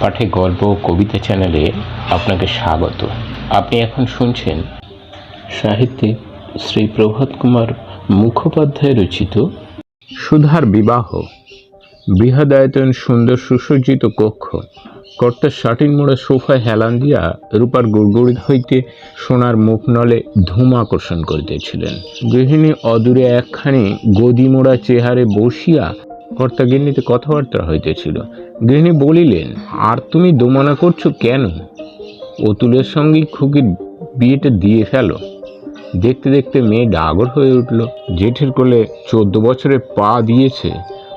পাঠে গল্প কবিতা চ্যানেলে আপনাকে স্বাগত। আপনি এখন শুনছেন সাহিত্যে শ্রী প্রভাত কুমার মুখোপাধ্যায় রচিত সুধার বিবাহ, বৃহদায়তন সুন্দর সুসজ্জিত কক্ষ কর্তার শাটিন মোড়া সোফায় হেলান দিয়া রূপার গুড়গুড়ি হইতে সোনার মুখ নলে ধূম আকর্ষণ করিতেছিলেন। গৃহিণী অদূরে একখানি গদি মোড়া চেহারে বসিয়া কর্তা গিন্নিতে কথাবার্তা হইতেছিল। গৃহিণী বলিলেন, আর তুমি দোমনা করছ কেন? অতুলের সঙ্গেই খুকির বিয়েটা দিয়ে ফেলো। দেখতে দেখতে মেয়ে ডাগর হয়ে উঠল। জেঠের কোলে চোদ্দ বছরে পা দিয়েছে।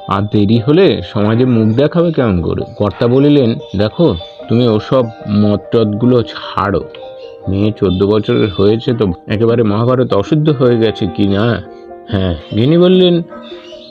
আর দেরি হলে সমাজে মুখ দেখাবে কেমন করে? কর্তা বলিলেন, দেখো, তুমি ওসব মত টতগুলো ছাড়ো। মেয়ে চোদ্দ বছরের হয়েছে তো একেবারে মহাভারত অশুদ্ধ হয়ে গেছে কি না? হ্যাঁ। গিনি বললেন,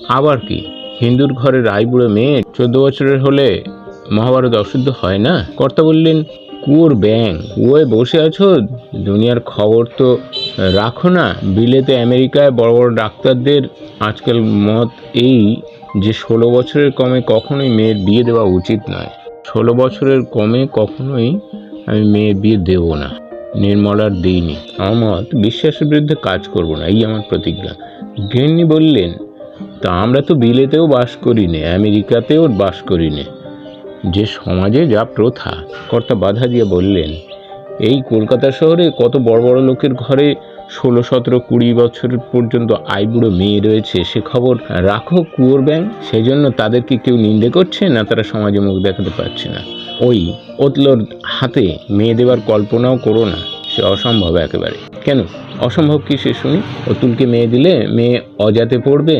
আবার কি? হিন্দুর ঘরে রায়বুড়ো মেয়ে চোদ্দ বছরের হলে মহাভারত অশুদ্ধ হয় না? কর্তা বললেন, কুয়োর ব্যাং কুয়োয় বসে আছো? দুনিয়ার খবর তো রাখো না। বিলেতে আমেরিকায় বড় বড় ডাক্তারদের আজকাল মত এই যে ষোলো বছরের কমে কখনোই মেয়ের বিয়ে দেওয়া উচিত নয়। ষোলো বছরের কমে কখনোই আমি মেয়ের বিয়ে দেব না। নির্মলার দিইনি আমার বিশ্বাসের বিরুদ্ধে কাজ করব না। এই আমার প্রতিজ্ঞা। গৃহিণী বললেন তা আমরা তো বিলেতেও বাস করি নে আমেরিকাতেও বাস করি নে যে সমাজে যা প্রথা, কর্তা বাধা দিয়ে বললেন, এই কলকাতা শহরে কত বড় বড় লোকের ঘরে ষোলো, সতেরো, কুড়ি বছর পর্যন্ত আইবুড়ো মেয়ে রয়েছে, সে খবর রাখো কুয়োর ব্যাং সেই জন্য তাদেরকে কেউ নিন্দে করছে না, তারা সমাজে মুখ দেখাতে পারছে না। ওই ওতলোর হাতে মেয়ে দেওয়ার কল্পনাও করো না, সে অসম্ভব একেবারে। কেন? অসম্ভব কি সে শুনি? অতুলকে মেয়ে দিলে মেয়ে অজাতে পড়বে?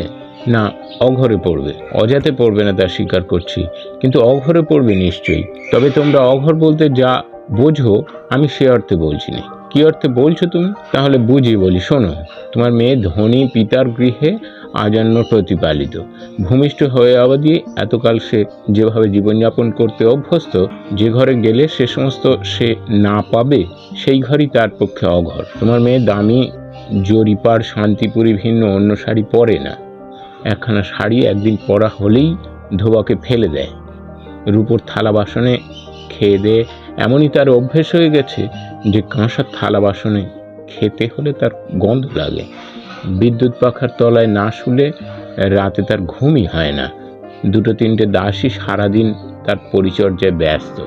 না, অঘরে পড়বে। অজাতে পড়বে না তা স্বীকার করছি। কিন্তু অঘরে পড়বে নিশ্চয়ই। তবে তোমরা অঘর বলতে যা বোঝো, আমি সে অর্থে বলছি না। কী অর্থে বলছো তুমি? তাহলে বুঝি বলি, শোনো, তোমার মেয়ে ধনী পিতার গৃহে আজন্ম প্রতিপালিত। ভূমিষ্ঠ হয়ে অবধি এতকাল সে যেভাবে জীবনযাপন করতে অভ্যস্ত, যে ঘরে গেলে সে সমস্ত সে না পাবে, সেই ঘরই তার পক্ষে অঘর। তোমার মেয়ে দামি, জরিপার শান্তিপুরী ভিন্ন অন্য শাড়ি পরে না। একখানা শাড়ি একদিন পরা হলেই ধোবাকে ফেলে দেয়। রূপোর থালা বাসনে খেয়ে দেয়ে এমনই তার অভ্যেস হয়ে গেছে যে কাঁসার থালা বাসনে খেতে হলে তার গন্ধ লাগে। বিদ্যুৎ পাখার তলায় না শুলে রাতে তার ঘুমই হয় না। দুটো তিনটে দাসী সারাদিন তার পরিচর্যায় ব্যস্ত।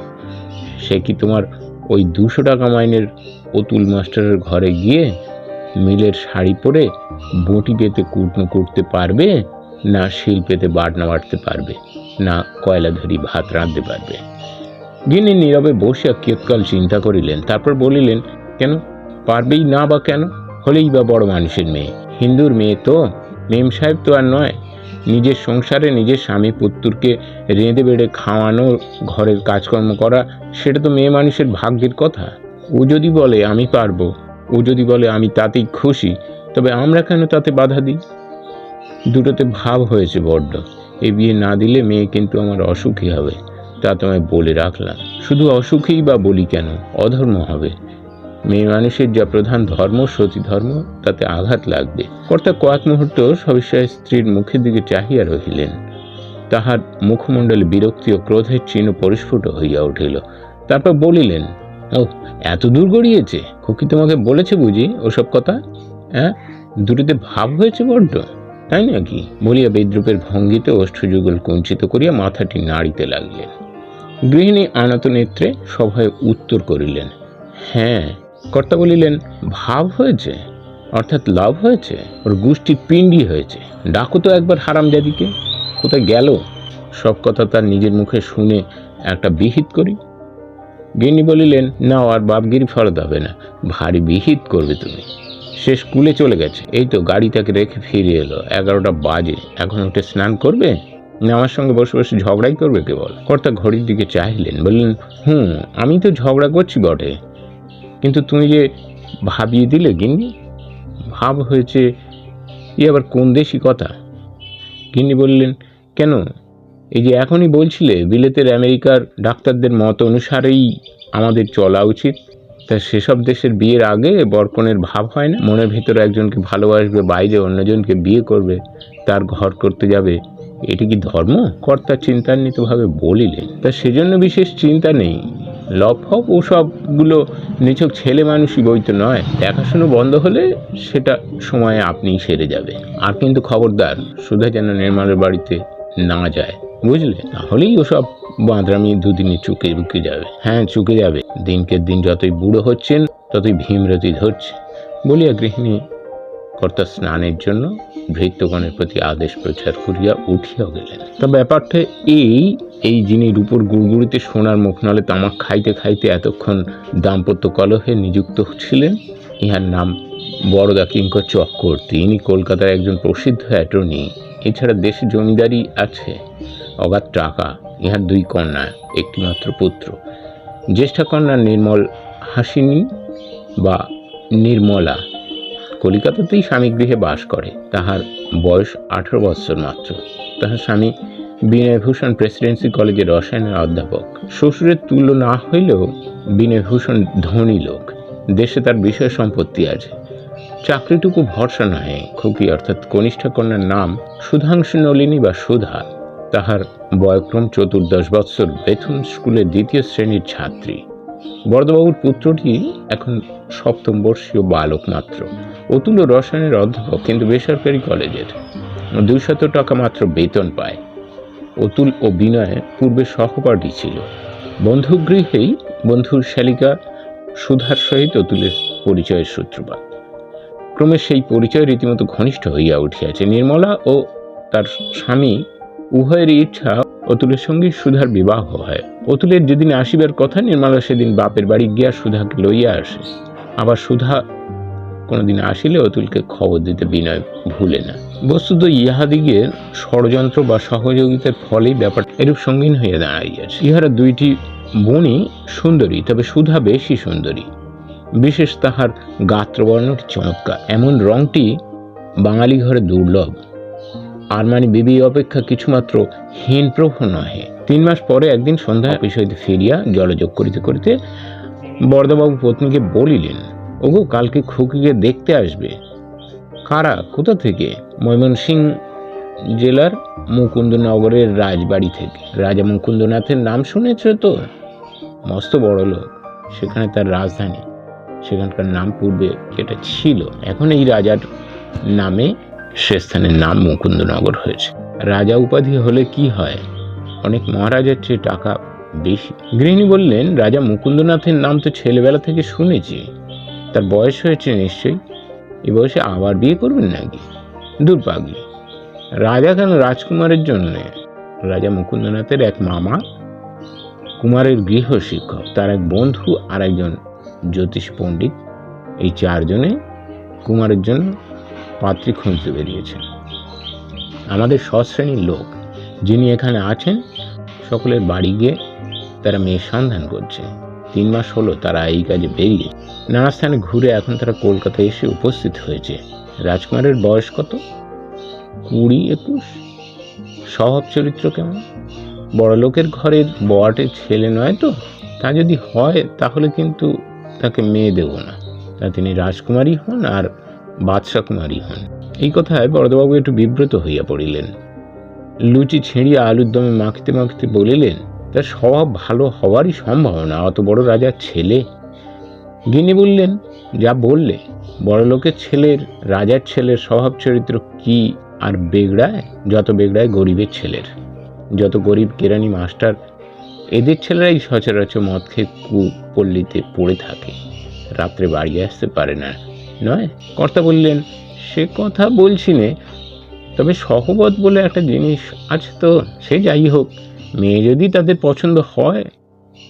সে কি তোমার ওই দুশো টাকা মাইনের অতুল মাস্টারের ঘরে গিয়ে মিলের শাড়ি পরে বটি পেতে কুটনো করতে পারবে, না শিল পেতে বাটনা বাটতে পারবে, না কয়লা ধরি ভাত রাঁধতে পারবে। গিনি নীরবে বসিয়া কিয়ৎকাল চিন্তা করিলেন, তারপর বলিলেন, কেন? পারবেই না বা কেন? হলেই বা বড় মানুষের মেয়ে। হিন্দুর মেয়ে তো, মেম সাহেব তো আর নয়। নিজের সংসারে নিজের স্বামী পুত্রকে রেঁধে বেড়ে খাওয়ানো, ঘরের কাজকর্ম করা, সেটা তো মেয়ে মানুষের ভাগ্যের কথা। ও যদি বলে, আমি পারব। ও যদি বলে, আমি তাতেই খুশি। তবে আমরা কেন তাতে বাধা দিই? দুটোতে ভাব হয়েছে বড্ড। এ বিয়ে না দিলে মেয়ে কিন্তু আমার অসুখী হবে। তা তোমায় বলে রাখলাম। শুধু অসুখেই বা বলি কেন? অধর্ম হবে। মেয়ে মানুষের যা প্রধান ধর্ম, সতী ধর্ম, তাতে আঘাত লাগবে। কর্তা কয়েক মুহূর্ত সবিষয়ে স্ত্রীর মুখের দিকে চাহিয়া রহিলেন। তাহার মুখমণ্ডলে বিরক্তি ও ক্রোধের চিহ্ন পরিস্ফুট হইয়া উঠিল। তারপর বলিলেন ও এত দূর গড়িয়েছে? খুকি তোমাকে বলেছে বুঝি ওসব কথা? হ্যাঁ? দুটিতে ভাব হয়েছে বড্ড, তাই নাকি? বলিয়া বিদ্রুপের ভঙ্গিতে অষ্টযুগল কুঞ্চিত করিয়া মাথাটি নাড়িতে লাগলেন। গৃহিণী আনত নেত্রে সভায় উত্তর করিলেন হ্যাঁ কর্তা বলিলেন, ভাব হয়েছে? অর্থাৎ লাভ হয়েছে? ওর গোষ্ঠী পিণ্ডি হয়েছে? ডাকো তো একবার হারামজাদিকে। কোথায় গেল? সব কথা তার নিজের মুখে শুনে একটা বিহিত করি। গিন্নি বলিলেন না আর বাপগিরি ফরত হবে না, ভারী বিহিত করবে তুমি। সে স্কুলে চলে গেছে। এই তো গাড়িটাকে রেখে ফিরে এলো। এগারোটা বাজে। এখন উঠে স্নান করবে? না, আমার সঙ্গে বসে বসে ঝগড়াই করবে কেবল কর্তা ঘড়ির দিকে চাইলেন বললেন, হুম, আমি তো ঝগড়া করছি বটে। কিন্তু তুমি যে ভাবিয়ে দিলে গিন্নি? ভাব হয়েছে, এ আবার কোন দেশি কথা? গিন্নি বললেন, কেন? এই যে এখনই বলছিলে, বিলেতের আমেরিকার ডাক্তারদের মত অনুসারেই আমাদের চলা উচিত। তা সেসব দেশের বিয়ের আগে বরকনের ভাব হয় না? মনের ভিতরে একজনকে ভালোবাসবে, বাইরে অন্যজনকে বিয়ে করবে, তার ঘর করতে যাবে। এটি কি ধর্ম? কর্তা চিন্তান্বিতভাবে বলিলেন। তা সেজন্য বিশেষ চিন্তা নেই। লভ ফপ ওসবগুলো নিছক ছেলে মানুষই বই তো নয়। দেখাশুনো বন্ধ হলে সেটা সময়ে আপনিই সেরে যাবে আর কিন্তু খবরদার, সুধা যেন নির্মাণের বাড়িতে না যায়। বুঝলে? তাহলেই ওসব বাঁদরামি দুদিনে চুকে বুকে যাবে। হ্যাঁ চুকে যাবে। দিনকে দিন যতই বুড়ো হচ্ছেন, ততই ভীমরতি ধরছে। বলিয়া গৃহিণী কর্তা স্নানের জন্য ভৃত্যগণের প্রতি আদেশ প্রচার করিয়া উঠিয়া গেলেন। তা ব্যাপারটা এই এই যিনি রূপর গুড়গুড়িতে সোনার মুখ নলে তামাক খাইতে খাইতে এতক্ষণ দাম্পত্য কলহে নিযুক্ত ছিলেন। ইহার নাম বড়দা কিঙ্কর চক্রবর্তী ইনি কলকাতার একজন প্রসিদ্ধ অ্যাটর্নি। এছাড়া দেশে জমিদারি আছে। অগাধ টাকা ইহার দুই কন্যা, একটিমাত্র পুত্র। জ্যেষ্ঠা কন্যা নির্মল হাসিনী বা নির্মলা কলিকাতাতেই স্বামী গৃহে বাস করে। তাহার বয়স আঠারো বৎসর মাত্র। তাহার স্বামী বিনয়ভূষণ প্রেসিডেন্সি কলেজের রসায়নের অধ্যাপক। শ্বশুরের তুল্য না হইলেও বিনয়ভূষণ ধনী লোক। দেশে তার বিষয় সম্পত্তি আছে। চাকরিটুকু ভরসা নহে। খুকি অর্থাৎ কনিষ্ঠ কন্যার নাম সুধাংশু নলিনী বা সুধা। তাহার বয়ক্রম চতুর্দশ বৎসর বেথুন স্কুলের দ্বিতীয় শ্রেণির ছাত্রী। বরদবাবুর পুত্রটি এখন সপ্তম বর্ষীয় বালক মাত্র। অতুল রসায়নের অধ্যাপক, কিন্তু বেসরকারি কলেজের। দুইশত টাকা মাত্র বেতন পায়। অতুল ও বিনয় পূর্বে সহপাঠী ছিল। বন্ধুগৃহেই বন্ধুর শালিকা সুধার সহিত অতুলের পরিচয়ের সূত্রপাত। ক্রমে সেই পরিচয় রীতিমতো ঘনিষ্ঠ হইয়া উঠিয়াছে। নির্মলা ও তার স্বামী উভয়েরই ইচ্ছা অতুলের সঙ্গে সুধার বিবাহ হয়। অতুলের যেদিন আসিবার কথা নির্মলা সেদিন বাপের বাড়ি গিয়া সুধাকে লইয়া আসে। আবার সুধা কোনোদিন আসিলে অতুলকে খবর দিতে বিনয় ভুলে না। বস্তুত ইহাদিগের ষড়যন্ত্র বা সহযোগিতার ফলেই ব্যাপারটা এরূপ সঙ্গীন হইয়া দাঁড়াইয়াছে। ইহারা দুইটি বোনই সুন্দরী, তবে সুধা বেশি সুন্দরী। বিশেষ তাহার গাত্রবর্ণটি চমৎকার। এমন রংটি বাঙালি ঘরে দুর্লভ। আরমানি বিবি অপেক্ষা কিছুমাত্র হীনপ্রভ নহে। তিন মাস পরে একদিন সন্ধ্যায় হইতে ফিরিয়া জলযোগ করিতে করিতে বরদাবাবু পত্নীকে বলিলেন, ওগো, কালকে খুকিকে দেখতে আসবে। কারা? কোথা থেকে? ময়মনসিং জেলার মুকুন্দনগরের রাজবাড়ি থেকে। রাজা মুকুন্দনাথের নাম শুনেছ তো? মস্ত বড় লোক। সেখানে তার রাজধানী। সেখানকার নাম পূর্বে যেটা ছিল, এখন এই রাজার নামে সে স্থানের নাম মুকুন্দনগর হয়েছে। রাজা উপাধি হলে কি হয়? অনেক মহারাজের চেয়ে টাকা বেশি। গৃহিণী বললেন, রাজা মুকুন্দনাথের নাম তো ছেলেবেলা থেকে শুনেছি। তার বয়স হয়েছে নিশ্চয়ই? এ বয়সে আবার বিয়ে করবেন নাকি? দুর্ভাগ্য। রাজা কেন রাজকুমারের জন্য? রাজা মুকুন্দনাথের এক মামা, কুমারের গৃহ শিক্ষক। তার এক বন্ধু আর একজন জ্যোতিষ পণ্ডিত। এই চারজনে কুমারের জন্য পাত্রী খুঁজতে বেরিয়েছেন। আমাদের সশ্রেণীর লোক যিনি এখানে আছেন, সকলের বাড়ি গিয়ে তারা মেয়ের সন্ধান করছে। তিন মাস হলো তারা এই কাজে বেরিয়ে নানা স্থানে ঘুরে এখন তারা কলকাতায় এসে উপস্থিত হয়েছে। রাজকুমারের বয়স কত? কুড়ি একুশ? স্বভাব চরিত্র কেমন? বড় লোকের ঘরের বয়াটের ছেলে নয় তো? তা যদি হয় তাহলে কিন্তু তাকে মেয়ে দেব না। তা তিনি রাজকুমারী হন আর বাদশা কুমারী হন। এই কথায় বড়দাবাবু একটু বিব্রত হইয়া পড়িলেন। লুচি ছেড়িয়া আলুর দমে মাখতে মাখতে বলিলেন তার স্বভাব ভালো হওয়ারই সম্ভাবনা, অত বড় রাজার ছেলে? গিনি বললেন, যা বললে বড় লোকের ছেলের, রাজার ছেলের স্বভাব চরিত্র কি আর বেগড়ায়? যত বেগড়ায় গরিবের ছেলের। যত গরিব কেরানি মাস্টার, এদের ছেলেরাই সচরাচর মদ খেয়ে কু পল্লীতে পড়ে থাকে। রাত্রে বাড়ি আসতে পারে না। নয়? কর্তা বললেন, সে কথা বলছি নে। তবে সহবত বলে একটা জিনিস আছে তো, সে যাই হোক। মেয়ে যদি তাদের পছন্দ হয়,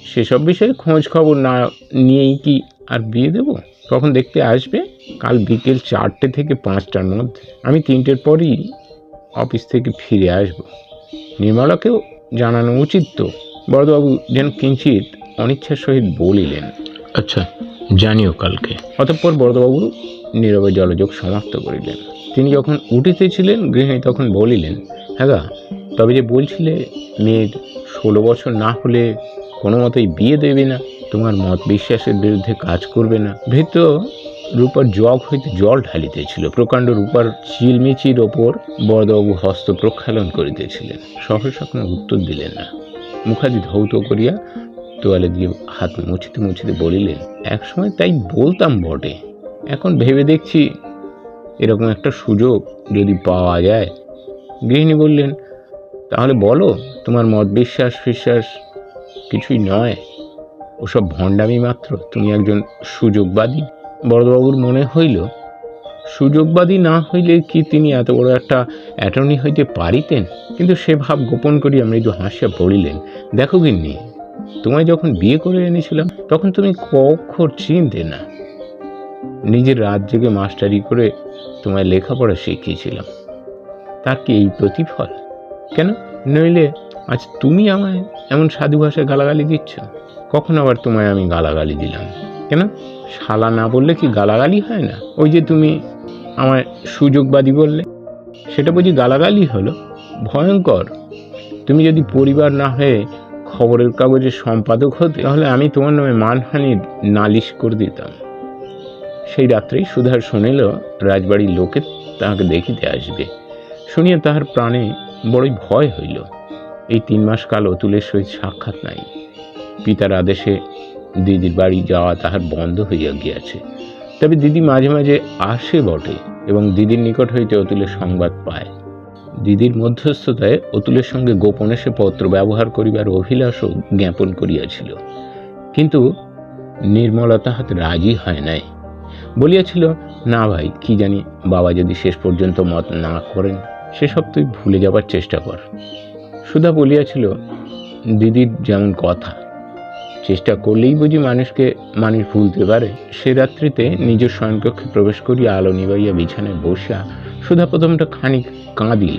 সেসব বিষয়ে খোঁজ খবর না নিয়েই কি আর বিয়ে দেব? কখন দেখতে আসবে? কাল বিকেল চারটে থেকে পাঁচটার মধ্যে। আমি তিনটের পরই অফিস থেকে ফিরে আসব। নির্মলাকেও জানানো উচিত তো। বড়বাবু যেন কিঞ্চিত অনিচ্ছার সহিত বলিলেন। আচ্ছা। জানিও কালকে। অতঃপর বড়বাবু নীরবে জলযোগ সমাপ্ত করিলেন। তিনি যখন উঠিতেছিলেন গৃহিণী তখন বলিলেন হ্যাঁ তবে যে বলছিলে মেয়ের ষোলো বছর না হলে কোনো মতেই বিয়ে দেবে না, তোমার মত বিশ্বাসের বিরুদ্ধে কাজ করবে না। ভৃত্য রূপার জগ হইতে জল ঢালিতেছিল, প্রকাণ্ড রূপার চিলমিচির ওপর বরদবাবু হস্ত প্রক্ষালন করিতেছিলেন। সহসা কোনো উত্তর দিলেন না। মুখাদি ধৌত করিয়া তোয়ালে দিয়ে হাত মুছিতে মুছিতে বলিলেন, একসময় তাই বলতাম বটে। এখন ভেবে দেখছি এরকম একটা সুযোগ যদি পাওয়া যায়। গৃহিণী বললেন, তাহলে বলো, তোমার মত বিশ্বাস ফিশ্বাস কিছুই নয়। ওসব ভণ্ডামি মাত্র, তুমি একজন সুযোগবাদী। বড়বাবুর মনে হইল, সুযোগবাদী না হইলে কি তিনি এত বড় একটা অ্যাটর্নি হইতে পারিতেন? কিন্তু সে ভাব গোপন করিয়া মৃদু হাসিয়া পড়িলেন দেখো গিন্নি তোমায় যখন বিয়ে করে এনেছিলাম, তখন তুমি ক অক্ষর চিনতে না। নিজের রাত জেগে মাস্টারি করে তোমায় লেখাপড়া শিখিয়েছিলাম। তার কি এই প্রতিফল? কেন? নইলে আজ তুমি আমায় এমন সাধু ভাষায় গালাগালি দিচ্ছ। কখন আবার তোমায় আমি গালাগালি দিলাম? কেন? শালা না বললে কি গালাগালি হয় না? ওই যে তুমি আমায় সুযোগবাদী বললে, সেটা বুঝি গালাগালি হলো? ভয়ঙ্কর। তুমি যদি পরিবার না হয়ে খবরের কাগজের সম্পাদক হতে, তাহলে আমি তোমার নামে মানহানির নালিশ করে দিতাম। সেই রাত্রেই সুধার শুনিল রাজবাড়ির লোকে তাহাকে দেখিতে আসবে। শুনিয়া তাহার প্রাণে বড়ই ভয় হইল। এই তিন মাস কাল অতুলের সহিত সাক্ষাৎ নাই। পিতার আদেশে দিদির বাড়ি যাওয়া তাহার বন্ধ হইয়া গিয়াছে। তবে দিদি মাঝে মাঝে আসে বটে এবং দিদির নিকট হইতে অতুলের সংবাদ পায়। দিদির মধ্যস্থতায় অতুলের সঙ্গে গোপনে সে পত্র ব্যবহার করিবার অভিলাষও জ্ঞাপন করিয়াছিল। কিন্তু নির্মলা তাহাতে রাজি হয় নাই। বলিয়াছিল, না ভাই, কি জানি বাবা যদি শেষ পর্যন্ত মত না করেন সেসব তুই ভুলে যাবার চেষ্টা কর। সুধা বলিয়াছিল, দিদির যেমন কথা, চেষ্টা করলেই বুঝি মানুষকে মানুষ ভুলতে পারে সে রাত্রিতে নিজ শয়নকক্ষে প্রবেশ করিয়া আলো নিবাইয়া বিছানায় বসিয়া সুধা প্রথমটা খানিক কাঁদিল।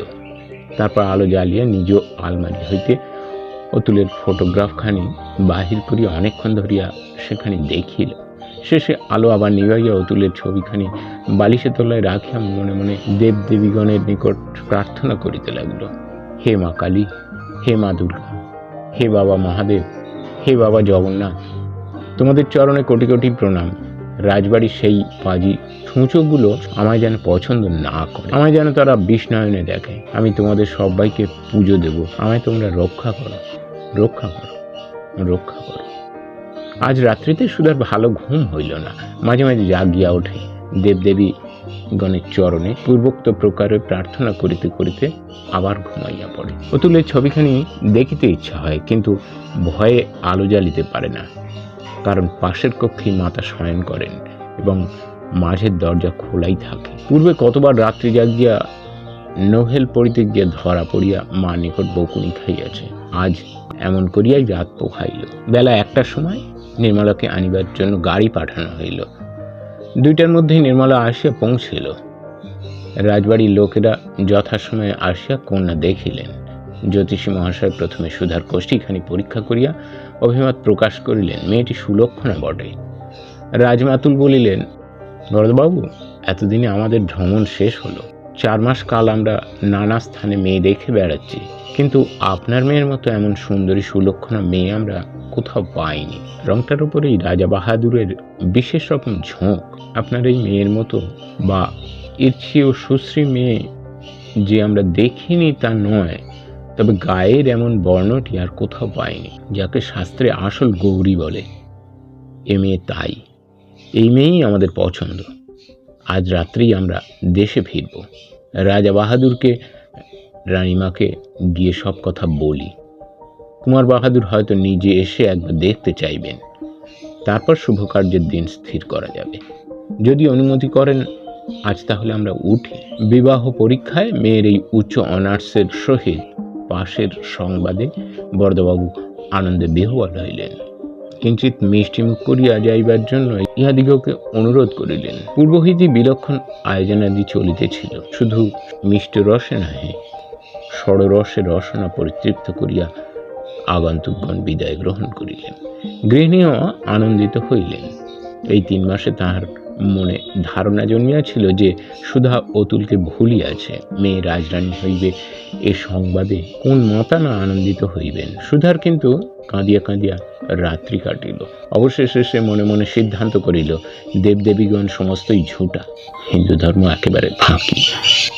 তারপর আলো জ্বালিয়া নিজ আলমারি হইতে অতুলের ফটোগ্রাফখানি বাহির করিয়া অনেকক্ষণ ধরিয়া সেখানে দেখিল। শেষে আলো আবার নিভাইয়া অতুলের ছবিখানি বালিশে তলায় রাখিয়া মনে মনে দেব দেবীগণের নিকট প্রার্থনা করিতে লাগল, হে মা কালী, হে মা দুর্গা, হে বাবা মহাদেব, হে বাবা জগন্নাথ, তোমাদের চরণে কোটি কোটি প্রণাম। রাজবাড়ির সেই পাজি ছুঁচোগুলো আমায় যেন পছন্দ না করে। আমায় যেন তারা বিষ্ণায়নে দেখে। আমি তোমাদের সবাইকে পুজো দেব। আমায় তোমরা রক্ষা করো। রক্ষা করো। রক্ষা করো। আজ রাত্রিতে সুধার ভালো ঘুম হইল না। মাঝে মাঝে জাগিয়া ওঠে। দেবদেবী গণের চরণে পূর্বোক্ত প্রকারে প্রার্থনা করিতে করিতে আবার ঘুমাইয়া পড়ে। অতুলের ছবিখানি দেখিতে ইচ্ছা হয়, কিন্তু ভয়ে আলো জ্বালিতে পারে না। কারণ পাশের কক্ষেই মাতা শয়ন করেন এবং মাঝের দরজা খোলাই থাকে। পূর্বে কতবার রাত্রি জাগিয়া নোহেল পড়িতে গিয়া ধরা পড়িয়া মা নিকট বকুনি খাইয়াছে, আজ এমন করিয়াই রাত পোহাইল। বেলা একটার সময় নির্মলাকে আনিবার জন্য গাড়ি পাঠানো হইল। দুইটার মধ্যেই নির্মলা আসিয়া পৌঁছিল। রাজবাড়ির লোকেরা যথাসময়ে আসিয়া কন্যা দেখিলেন। জ্যোতিষী মহাশয় প্রথমে সুধার কোষ্ঠীখানি পরীক্ষা করিয়া অভিমত প্রকাশ করিলেন, মেয়েটি সুলক্ষণা বটে। রাজমাতুল বলিলেন বরদবাবু এতদিনে আমাদের ভ্রমণ শেষ হলো। চার মাস কাল আমরা নানা স্থানে মেয়ে দেখে বেড়াচ্ছি। কিন্তু আপনার মেয়ের মতো এমন সুন্দরী সুলক্ষণা মেয়ে আমরা কোথাও পাইনি। রংটার উপরেই রাজা বাহাদুরের বিশেষ রকম ঝোঁক। আপনার এই মেয়ের মতো বা এর চেয়েও সুশ্রী মেয়ে যে আমরা দেখিনি তা নয়। তবে গায়ের এমন বর্ণটি আর কোথাও পাইনি, যাকে শাস্ত্রে আসল গৌরী বলে। এ মেয়ে তাই। এই মেয়েই আমাদের পছন্দ। আজ রাত্রেই আমরা দেশে ফিরব। রাজা বাহাদুরকে, রানীমাকে গিয়ে সব কথা বলি। কুমার বাহাদুর হয়তো নিজে এসে একবার দেখতে চাইবেন। তারপর শুভ কার্যের দিন স্থির করা যাবে। যদি অনুমতি করেন, আজ তাহলে আমরা উঠি। বিবাহ পরীক্ষায় মেয়ের এই উচ্চ অনার্সের সহিত পাশের সংবাদে বরদবাবু আনন্দে বিহ্বল হইলেন কিঞ্চিত মিষ্টিমুখ করিয়া যাইবার জন্য ইহাদিগকে অনুরোধ করিলেন। পূর্বহিতি বিলক্ষণ আয়োজনাদি চলিতেছিল, শুধু মিষ্ট রসে নহে ষড়রসে রসনা পরিতৃপ্ত করিয়া আগন্তুকগণ বিদায় গ্রহণ করিলেন। গৃহিণীও আনন্দিত হইলেন। এই তিন মাসে তাহার মনে ধারণা জন্মিয়াছিল যে সুধা অতুলকে ভুলিয়াছে। মেয়ে রাজরানী হইবে, এ সংবাদে কোন মাতা না আনন্দিত হইবেন? সুধার কিন্তু কাঁদিয়া কাঁদিয়া রাত্রি কাটিল। অবশেষে সে মনে মনে সিদ্ধান্ত করিল, দেবদেবীগণ সমস্তই ঝুটা। হিন্দু ধর্ম একেবারে ফাঁকি।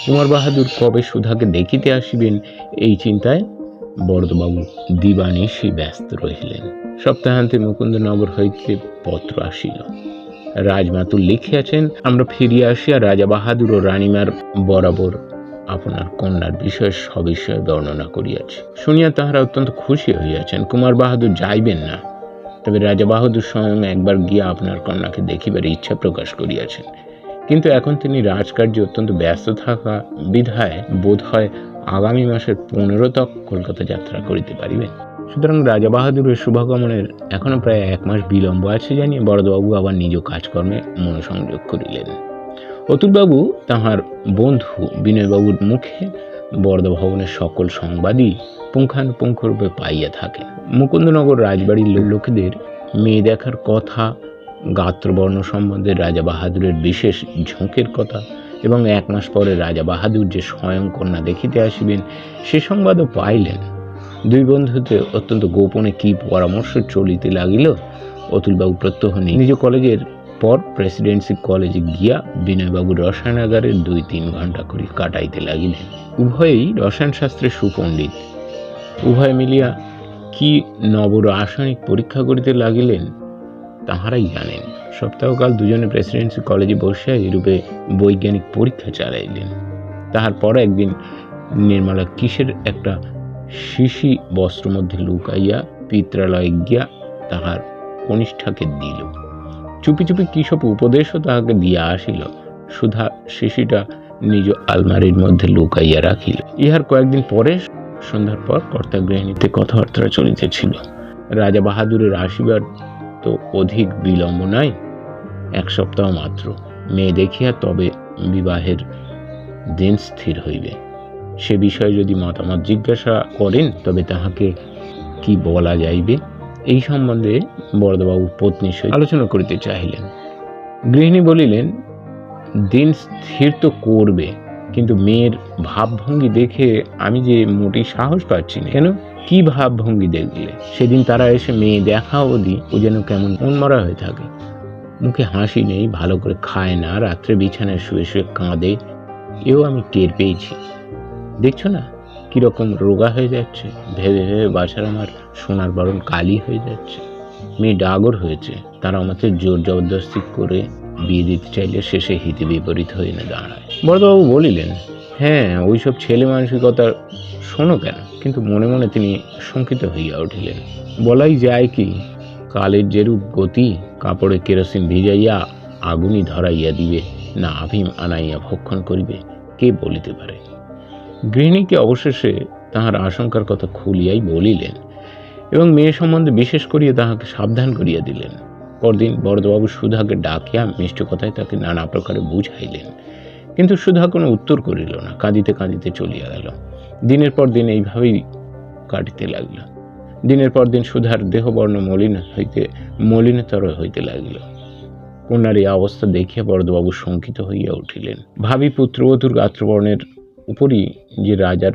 কুমার বাহাদুর কবে সুধাকে দেখিতে আসিবেন এই চিন্তায় বরদবাবু দিবানিশি ব্যস্ত রহিলেন। সপ্তাহান্তে মুকুন্দনগর হইতে পত্র আসিল। রাজমাতুর লিখিয়াছেন, আমরা ফিরিয়া আসিয়া রাজা বাহাদুর ও রানীমার বরাবর আপনার কন্যার বিষয়ে সবিষয়ে বর্ণনা করিয়াছি। শুনিয়া তাহারা অত্যন্ত খুশি হইয়াছেন। কুমার বাহাদুর যাইবেন না, তবে রাজা বাহাদুর স্বয়ং একবার গিয়া আপনার কন্যাকে দেখিবার ইচ্ছা প্রকাশ করিয়াছেন। কিন্তু এখন তিনি রাজকার্যে অত্যন্ত ব্যস্ত থাকা বিধায় বোধ হয় আগামী মাসের পনেরো তক কলকাতা যাত্রা করিতে পারিবেন। সুতরাং রাজা বাহাদুরের শুভগমনের এখনও প্রায় এক মাস বিলম্ব আছে জানিয়ে বরদবাবু আবার নিজ কাজকর্মে মনোসংযোগ করিলেন। অতুলবাবু তাহার বন্ধু বিনয়বাবুর মুখে বরদা ভবনের সকল সংবাদই পুঙ্খানুপুঙ্খরূপে পাইয়া থাকেন। মুকুন্দনগর রাজবাড়ির লোকেদের মেয়ে দেখার কথা, গাত্রবর্ণ সম্বন্ধে রাজা বাহাদুরের বিশেষ ঝোঁকের কথা এবং এক মাস পরে রাজা বাহাদুর যে স্বয়ং কন্যা দেখিতে আসিবেন, সে সংবাদও পাইলেন। দুই বন্ধুতে অত্যন্ত গোপনে কি পরামর্শ চলিতে লাগিল, অতুলবাবু প্রত্যহ নেই। নিজ কলেজের পর প্রেসিডেন্সি কলেজে গিয়া বিনয়বাবুর রসায়নাগারের দুই তিন ঘণ্টা করে কাটাইতে লাগিলেন। উভয়েই রসায়ন শাস্ত্রে সুপণ্ডিত। উভয় মিলিয়া কি নব রাসায়নিক পরীক্ষা করিতে লাগিলেন, তাহারাই জানেন। সপ্তাহকাল দুজনে প্রেসিডেন্সি কলেজে বসিয়া এরূপে বৈজ্ঞানিক পরীক্ষা চালাইলেন। তাহার পর একদিন নির্মলা কিসের একটা শিশি বস্ত্র মধ্যে লুকাইয়া পিত্রালয়ে গিয়া তাহার কনিষ্ঠাকে দিল। চুপি চুপি কি সব উপদেশও তাহাকে দিয়া আসিল। সুধা শিশিটা নিজ আলমারির মধ্যে লুকাইয়া রাখিল। ইহার কয়েকদিন পরে সন্ধ্যার পর কর্তা গৃহিণীতে কথাবার্তা চলিতেছিল। রাজা বাহাদুরের আসিবার তো অধিক বিলম্ব নাই, এক সপ্তাহ মাত্র। মেয়ে দেখিয়া তবে বিবাহের দিন স্থির হইবে। সে বিষয়ে যদি মতামত জিজ্ঞাসা করেন, তবে তাহাকে কি বলা যাইবে? এই সম্বন্ধে বরদবাবু পত্নীর সহিত আলোচনা করিতে চাহিলেন। গৃহিণী বলিলেন, দিন স্থির তো করবে, কিন্তু মেয়ের ভাবভঙ্গি দেখে আমি যে মোটেই সাহস পাচ্ছি না। কেন? কি ভাবভঙ্গি দেখলে? সেদিন তারা এসে মেয়ে দেখা অবধি ও যেন কেমন মনমরা হয়ে থাকে। মুখে হাসি নেই, ভালো করে খায় না, রাত্রে বিছানায় শুয়ে শুয়ে কাঁদে, এও আমি টের পেয়েছি। দেখছ না? কীরকম রোগা হয়ে যাচ্ছে। ভেবে ভেবে বাছার আমার সোনার বরণ কালি হয়ে যাচ্ছে। মেয়ে ডাগর হয়েছে। তারা আমাকে জোর জবরদস্তি করে বিয়ে দিতে চাইলে শেষে হিতে বিপরীত হয়ে না দাঁড়ায়। বড়বাবু বলিলেন হ্যাঁ ওইসব ছেলে মানসিকতা শোনো কেন? কিন্তু মনে মনে তিনি শঙ্কিত হইয়া উঠিলেন। বলাই যায় কি, কালের যেরূপ গতি, কাপড়ে কেরোসিন ভিজাইয়া আগুনই ধরাইয়া দিবে। না আভিম আনাইয়া ভক্ষণ করিবে। কে বলিতে পারে? গৃহিণীকে অবশেষে তাহার আশঙ্কার কথা খুলিয়াই বলিলেন এবং মেয়ে সম্বন্ধে বিশেষ করিয়া তাহাকে সাবধান করিয়া দিলেন। পরদিন বরদবাবু সুধাকে ডাকিয়া মিষ্ট কথায় তাকে নানা প্রকারে বুঝাইলেন। কিন্তু সুধা কোনো উত্তর করিল না, কাঁদিতে কাঁদিতে চলিয়া গেল। দিনের পর দিন এইভাবেই কাটিতে লাগিল। দিনের পর দিন সুধার দেহবর্ণ মলিন হইতে, মলিনতর হইতে লাগিল। কন্যার এই অবস্থা দেখিয়া বরদবাবু শঙ্কিত হইয়া উঠিলেন। ভাবি পুত্রবধূর গাত্রবর্ণের উপরই যে রাজার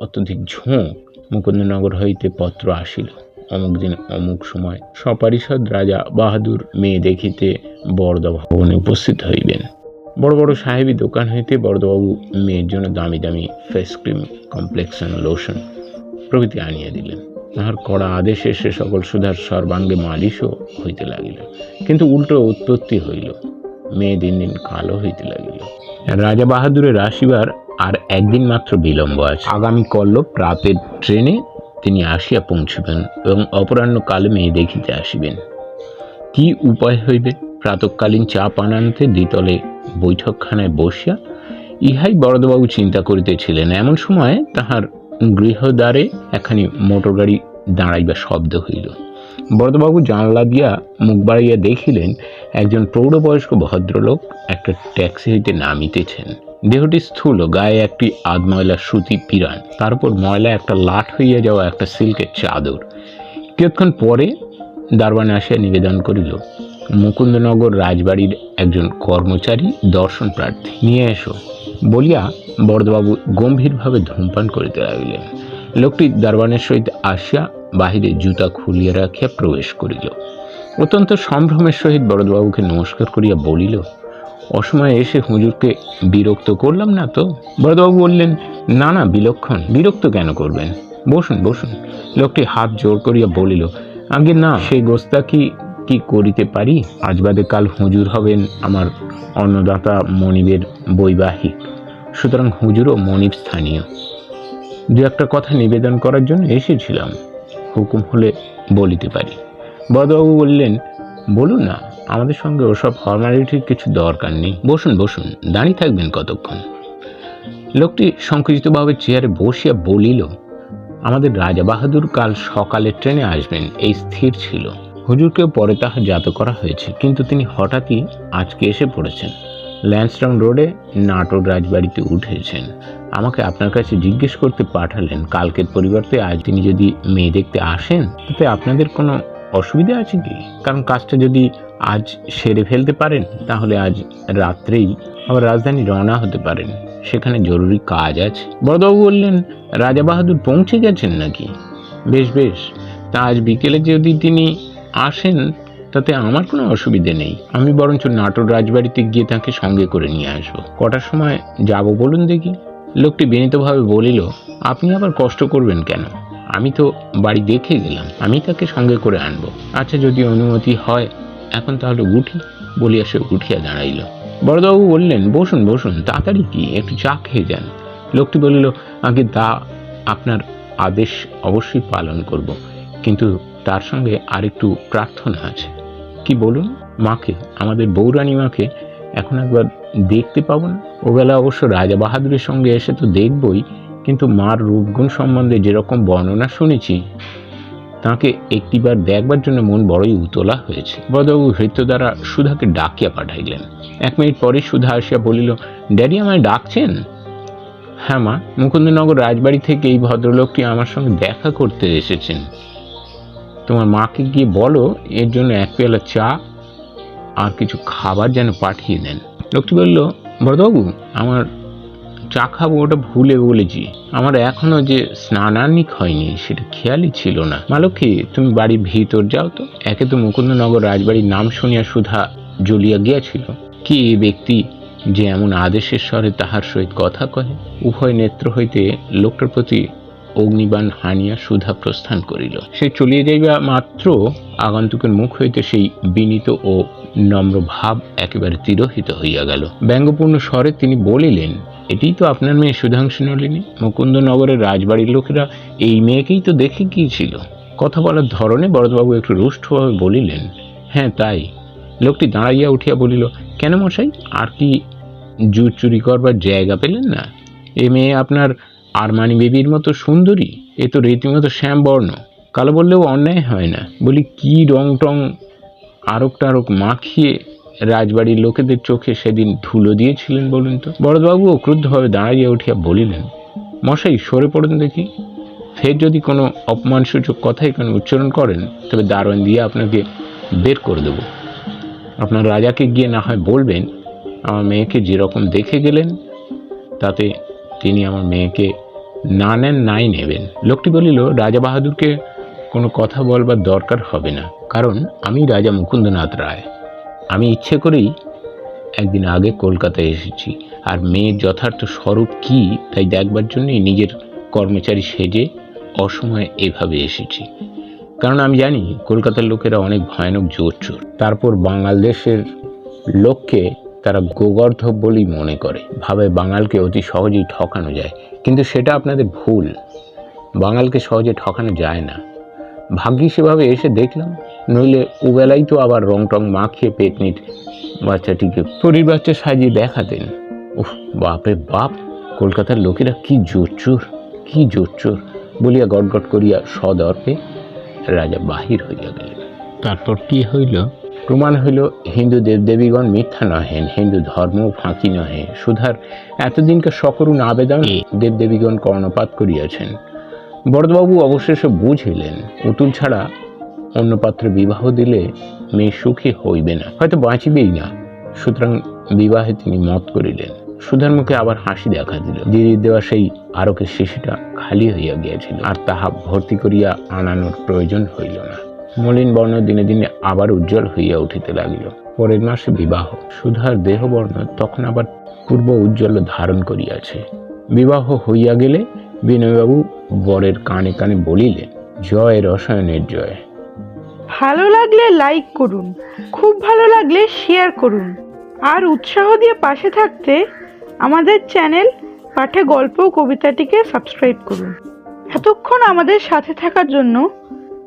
অত্যধিক ঝোঁক মুকুন্দনগর হইতে পত্র আসিল। অমুক দিন অমুক সময় সপারিষদ রাজা বাহাদুর মেয়ে দেখিতে বরদা ভবনে উপস্থিত হইবেন। বড় বড় সাহেবী দোকান হইতে বরদবাবু মেয়ের জন্য দামি দামি ফেস ক্রিম কমপ্লেক্সন লোশন প্রভৃতি আনিয়া দিলেন। তাহার কড়া আদেশে সে সকল সুধার সর্বাঙ্গে মালিশও হইতে লাগিল। কিন্তু উল্টো উৎপত্তি হইল। মেয়ে দিন দিন কালো হইতে লাগিল। রাজা বাহাদুরের আসিবার আর একদিন মাত্র বিলম্ব আছে। আগামী কল্লব রাতের ট্রেনে তিনি আসিয়া পৌঁছিবেন এবং অপরাহ্ন কালে মেয়ে দেখিতে আসিবেন। কি উপায় হইবে? প্রাতকালীন চা পানান্তে দ্বিতলে বৈঠকখানায় বসিয়া ইহাই বরদবাবু চিন্তা করিতেছিলেন। এমন সময় তাহার গৃহদ্বারে একখানি মোটর গাড়ি দাঁড়াইবা শব্দ হইল। বরদবাবু জানলা দিয়া মুখ বাড়াইয়া দেখিলেন, একজন প্রৌঢ়বয়স্ক ভদ্রলোক একটা ট্যাক্সি হইতে নামিতেছেন। দেহটি স্থূল, গায়ে একটি আধময়লা সুতি পিরান, তার উপর ময়লা একটা লাট হইয়া যাওয়া একটা সিল্কের চাদর। কিছুক্ষণ পরে দারবানে আসিয়া নিবেদন করিল, মুকুন্দনগর রাজবাড়ির একজন কর্মচারী, দর্শন প্রার্থী, নিয়ে এসো। বলিয়া বরদবাবু গম্ভীরভাবে ধূমপান করিতে লাগিলেন। লোকটি দারবানের সহিত আসিয়া বাহিরে জুতা খুলিয়া রাখিয়া প্রবেশ করিল। অত্যন্ত সম্ভ্রমের সহিত বড়বাবুকে নমস্কার করিয়া বলিল, অসময়ে এসে হুজুরকে বিরক্ত করলাম না তো? বড়বাবু বললেন, না না, বিলক্ষণ। বিরক্ত কেন করবেন? বসুন বসুন। লোকটি হাত জোর করিয়া বলিল, আগে না, সেই গোস্তা কি কি করিতে পারি? আজ বাদে কাল হুজুর হবেন আমার অন্নদাতা মনিবের বৈবাহিক। সুতরাং হুজুরও মনিব স্থানীয়। দু একটা কথা নিবেদন করার জন্য এসেছিলাম। হুকুম হলে বলিতে পারি। বদবাবু বললেন, বলুন না, আমাদের সঙ্গে ওসব ফর্মালিটির কিছু দরকার নেই। বসুন বসুন, দাঁড়িয়ে থাকবেন কতক্ষণ। লোকটি সংকুচিতভাবে চেয়ারে বসিয়া বলিল, আমাদের রাজা বাহাদুর কাল সকালে ট্রেনে আসবেন, এই স্থির ছিল। হুজুরকেও পরে তাহা জাত করা হয়েছে, কিন্তু তিনি হঠাৎই আজকে এসে পড়েছেন। ল্যান্সটাউন রোডে নাটোর রাজবাড়িতে উঠেছেন। আমাকে আপনার কাছে জিজ্ঞেস করতে পাঠালেন, কালকের পরিবর্তে আজ তিনি যদি মেয়ে দেখতে আসেন, তাতে আপনাদের কোনো অসুবিধা আছে কি? কারণ কাজটা যদি আজ সেরে ফেলতে পারেন, তাহলে আজ রাত্রেই আবার রাজধানী রওনা হতে পারেন। সেখানে জরুরি কাজ আছে। বড়বাবু বললেন, রাজা বাহাদুর পৌঁছে গেছেন নাকি? বেশ বেশ। তা আজ বিকেলে যদি তিনি আসেন তাতে আমার কোনো অসুবিধে নেই। আমি বরঞ্চ নাটোর রাজবাড়িতে গিয়ে তাকে সঙ্গে করে নিয়ে আসব। কটার সময় যাব বলুন দেখি? লোকটি বিনীতভাবে বলিল, আপনি আবার কষ্ট করবেন কেন? আমি তো বাড়ি দেখে গেলাম। আমি তাকে সঙ্গে করে আনব। আচ্ছা যদি অনুমতি হয়, এখন তাহলে উঠি। বলিয়া সে উঠিয়া দাঁড়াইল। বড়বাবু বললেন, বসুন বসুন, তাড়াতাড়ি কি? একটু চা খেয়ে যান। লোকটি বলিল, আগে তা আপনার আদেশ অবশ্যই পালন করব। কিন্তু তার সঙ্গে আরেকটু প্রার্থনা আছে। কি বলুন? মাকে, আমাদের বৌরানী মাকে এখন একবার দেখতে পাবো না ওবেলা অবশ্য রাজা বাহাদুরের সঙ্গে এসে তো দেখবই, কিন্তু মার রূপগুণ সম্বন্ধে যেরকম বর্ণনা শুনেছি, তাকে একটিবার দেখবার জন্য মন বড়ই উতলা হয়েছে। বড়বাবু হৃত্য দ্বারা সুধাকে ডাকিয়া পাঠাইলেন। এক মিনিট পরে সুধা আসিয়া বলিল, ড্যাডি আমায় ডাকছেন? হ্যাঁ মা, মুকুন্দনগর রাজবাড়ি থেকে এই ভদ্রলোকটি আমার সঙ্গে দেখা করতে এসেছেন। তোমার মাকে গিয়ে বলো, এর জন্য এক পেয়ালা চা আর কিছু খাবার যেন পাঠিয়ে দেন। লোকটি বলল বড়বাবু আমার চা খাব ওটা ভুলে বলেছি আমার এখনও যে স্নানানিক হয়নি, সেটা খেয়ালই ছিল না। মালক্ষী তুমি বাড়ির ভিতর যাও তো। একে তো মুকুন্দনগর রাজবাড়ির নাম শুনিয়া সুধা জ্বলিয়া গিয়াছিল। কি এই ব্যক্তি যে এমন আদেশের স্বরে তাহার সহিত কথা কহে? উভয় নেত্র হইতে লোকটার প্রতি অগ্নিবাণ হানিয়া সুধা প্রস্থান করিল। সে চলিয়া যাইবা মাত্র আগন্তুকের মুখ হইতে সেই বিনীত ও নম্র ভাব একেবারে তিরোহিত হইয়া গেল। ব্যঙ্গপূর্ণ স্বরে তিনি বলিলেন, এটিই তো আপনার মেয়ে সুধাংশু নলিনী। মুকুন্দনগরের রাজবাড়ির লোকেরা এই মেয়েকেই তো দেখে গিয়েছিল কথা বলার ধরনে বরদবাবু একটু রুষ্টভাবে বলিলেন হ্যাঁ তাই। লোকটি দাঁড়াইয়া উঠিয়া বলিল, কেন মশাই, আর কি জুট চুরি করবার জায়গা পেলেন না? এ মেয়ে আপনার আরমানি বেবির মতো সুন্দরী? এ তো রীতিমতো শ্যামবর্ণ। কালো বললেও অন্যায় হয় না। বলি, কি রং টং আরক টারক মাখিয়ে রাজবাড়ির লোকেদের চোখে সেদিন ধুলো দিয়েছিলেন বলুন তো? বড়বাবুও ক্রুদ্ধভাবে দাঁড়াইয়া উঠিয়া বলিলেন, মশাই, সরে পড়ুন দেখি। ফের যদি কোনো অপমানসূচক কথা এখানে উচ্চারণ করেন, তবে দারোয়ান দিয়ে আপনাকে বের করে দেব। আপনার রাজাকে গিয়ে না হয় বলবেন, আমার মেয়েকে যেরকম দেখে গেলেন, তাতে তিনি আমার মেয়েকে না নেন নাই নেবেন লোকটি বলিল, রাজা বাহাদুরকে কোনো কথা বলবার দরকার হবে না, কারণ আমি রাজা মুকুন্দনাথ রায়। আমি ইচ্ছে করেই একদিন আগে কলকাতায় এসেছি, আর মেয়ের যথার্থ স্বরূপ কি, তাই দেখবার জন্যই নিজের কর্মচারী সেজে অসময়ে এভাবে এসেছি। কারণ আমি জানি, কলকাতার লোকেরা অনেক ভয়ানক জোর চোর তারপর বাঙাল দেশের লোককে তারা গোগর্ধব বলেই মনে করে। ভাবে বাঙালকে অতি সহজেই ঠকানো যায়। কিন্তু সেটা আপনাদের ভুল। বাঙালকে সহজে ঠকানো যায় না। ভাগ্যি সেভাবে এসে দেখলাম। নইলে উবেলাই তো আবার রং টং মাখিয়ে পেটনিট বাচ্চাটিকে পরির বাচ্চা সাজিয়ে দেখাতেন। উফ, বাপরে বাপ! কলকাতার লোকেরা কি জোরচোর কি জোরচোর বলিয়া গটগট করিয়া সদর্পে রাজা বাহির হইয়া গেলেন। তারপর কি হইল? প্রমাণ হইল হিন্দু দেবদেবীগণ মিথ্যা নহেন হিন্দু ধর্ম ফাঁকি নহে। সুধার এতদিনকার সকরুণ আবেদন দেবদেবীগণ কর্ণপাত করিয়াছেন। বরদবাবু অবশেষে বুঝিলেন উতুল ছাড়া অন্য পাত্রে বিবাহ দিলে মেয়ে সুখী হইবে না হয়তো বাঁচিবেই না। সুতরাং বিবাহে তিনি মত করিলেন। সুধার মুখে আবার হাসি দেখা দিল। দিদির দেওয়া সেই আরকের শিশুটা খালি হইয়া গিয়াছিল আর তাহা ভর্তি করিয়া আনানোর প্রয়োজন হইল না। মলিন বর্ণ দিনে দিনে আবার উজ্জ্বল হইয়া উঠিতে লাগিল। পরের মাসে বিবাহ। সুধার দেহবর্ণ তখন আবার পূর্ব উজ্জ্বল ধারণ করিয়াছে। বিবাহ হইয়া গেলে বিনয়বাবু বরের কানে কানে বলিলেন, জয় রসায়নের জয়। ভালো লাগলে লাইক করুন, খুব ভালো লাগলে শেয়ার করুন। আর উৎসাহ দিয়ে পাশে থাকতে আমাদের চ্যানেল পাঠে গল্প ও কবিতাটিকে সাবস্ক্রাইব করুন। এতক্ষণ আমাদের সাথে থাকার জন্য